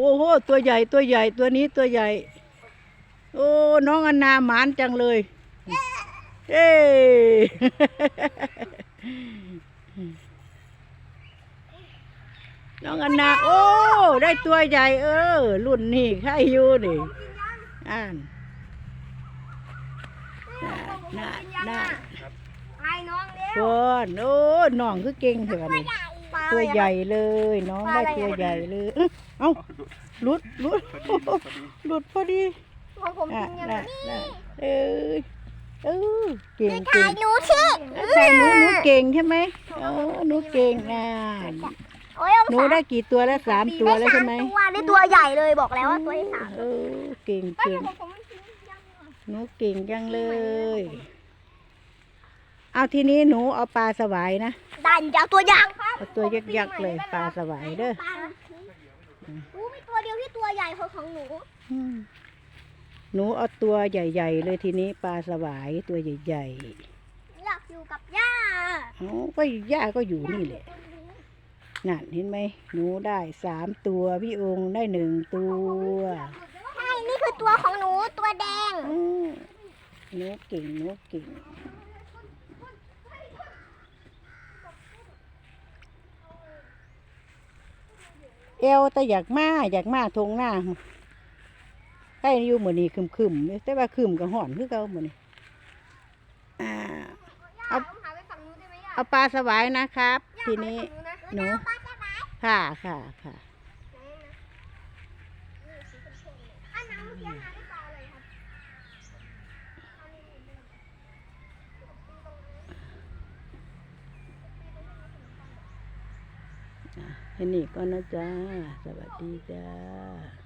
โอ้โหตัวใหญ่ตัวใหญ่ตัวนี้ตัวใหญ่ โอ้น้องอันนาหมานจังเลยเอ้น้องอันนา โอ้ ได้ตัวใหญ่ เออ รุ่นนี่ใครอยู่นี่อ่านน่าน่าไอ้น้องเร็วก่อนโอ้น้องคือเก่งเถอะนี่ ตัวใหญ่เลยน้องได้ตัวใหญ่เลยอื้อเอ้าหลุดหลุดหลุดพอดีของผมอะกินยังน่ะนี่น่ะเออเออเก่งถ่าเก่ยงหนูสิใช่หนูหนูเก่งใช่ไหมเออหนูเก่งนะโอ้ยเอาหนูได้กี่ตัวแล้วสามตัวแล้วใช่ไหมตัวได้ตัวใหญ่เลยบอกแล้วว่าตัวที่สามเออเก่งเก่งหนูเก่งจังเลย เอาทีนี้หนูเอาปลาสวายนะ ดันจะเอาตัวใหญ่เอาตัวยักษ์ๆเลยปลาสวายเด้อปลาอู้มีตัวเดียวที่ตัวใหญ่ของของหนู อืมหนูเอาตัวใหญ่ๆเลยทีนี้ปลาสวายตัวใหญ่อยากอยู่กับย่าๆเอาก็ย่าก็อยู่นี่แหละนั่นเห็นไหมหนูได้สามตัวพี่องค์ได้หนึ่งตัวใช่ นี่คือตัวของหนูตัวแดง อืมหนูเก่งหนูเก่ง อวแต่อยากมาอยากมาทงหน้าใกล้อยู่เหมือนนี่คึมๆอยู่แต่ว่าคึมกับห่อนคือเก่าเหมือนนี่อ่าเอาหาไปฝั่งนู้นได้ไหมย่าเอาปลาสวายนะครับ ทีนี้หนูปลาจะไหนค่ะค่ะค่ะ อันน้ำเมื่อกี้หาได้ปลาอะไรครับ แค่นี้ก็นะจ้า สวัสดีจ้า